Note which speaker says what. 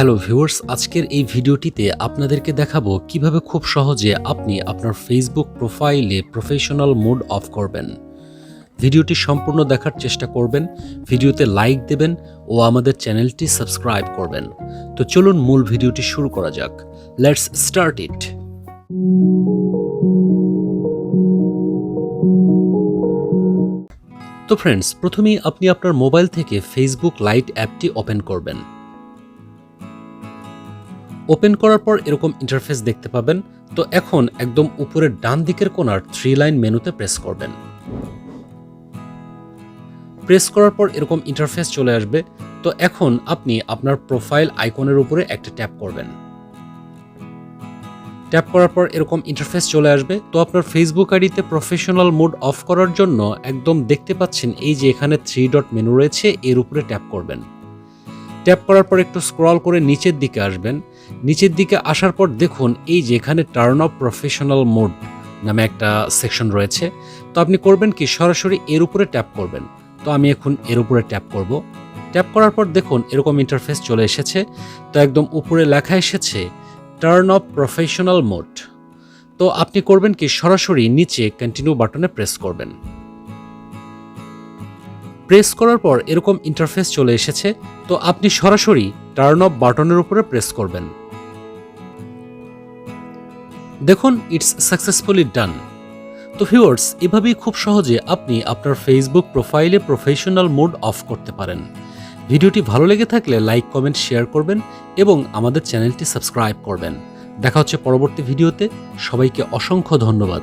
Speaker 1: Hello viewers, আজকের এই ভিডিওটিতে আপনাদেরকে দেখাবো কীভাবে খুব সহজে আপনি আপনার ফেসবুক প্রোফাইলে প্রফেশনাল মোড অফ করবেন। ভিডিওটি সম্পূর্ণ দেখার চেষ্টা করবেন, ভিডিওতে লাইক দেবেন ও আমাদের চ্যানেলটি সাবস্ক্রাইব করবেন। তো চলুন মূল ভিডিওটি শুরু করা যাক। লেটস স্টার্ট ইট তো ফ্রেন্ডস প্রথমেই আপনি আপনার মোবাইল থেকে ফেসবুক লাইট অ্যাপটি ওপেন করবেন। ওপেন করার পর এরকম ইন্টারফেস দেখতে পাবেন। তো এখন একদম উপরের ডান দিকের কোণার থ্রি লাইন মেনুতে প্রেস করবেন। প্রেস করার পর এরকম ইন্টারফেস চলে আসবে। তো এখন আপনি আপনার প্রোফাইল আইকনের উপরে একটা ট্যাপ করবেন। ট্যাপ করার পর এরকম ইন্টারফেস চলে আসবে। তো আপনার ফেসবুক আইডিতে প্রফেশনাল মোড অফ করার জন্য একদম দেখতে পাচ্ছেন এই যে এখানে থ্রি ডট মেনু রয়েছে, এর উপরে ট্যাপ করবেন। ট্যাপ করার পর একটু স্ক্রল করে নিচের দিকে আসবেন। নিচের দিকে আসার পর দেখুন এই যে এখানে টার্ন অফ প্রফেশনাল মোড নামে একটা সেকশন রয়েছে। তো আপনি করবেন কি? সরাসরি এর উপরে ট্যাপ করবেন। তো আমি এখন এর উপরে ট্যাপ করব। ট্যাপ করার পর দেখুন এরকম ইন্টারফেস চলে এসেছে। তো একদম উপরে লেখা এসেছে টার্ন অফ প্রফেশনাল মোড তো আপনি করবেন কি? সরাসরি নিচে কন্টিনিউ বাটনে প্রেস করবেন। প্রেস করার পর এরকম ইন্টারফেস চলে এসেছে, তো আপনি সরাসরি টার্ন অফ বাটনের উপরে প্রেস করবেন। দেখুন ইটস সাকসেসফুলি ডান তো ভিউয়ার্স এভাবেই খুব সহজে আপনি আপনার ফেসবুক প্রোফাইলে প্রফেশনাল মোড অফ করতে পারেন। ভিডিওটি ভালো লেগে থাকলে লাইক কমেন্ট শেয়ার করবেন এবং আমাদের চ্যানেলটি সাবস্ক্রাইব করবেন। দেখা হচ্ছে পরবর্তী ভিডিওতে। সবাইকে অসংখ্য ধন্যবাদ।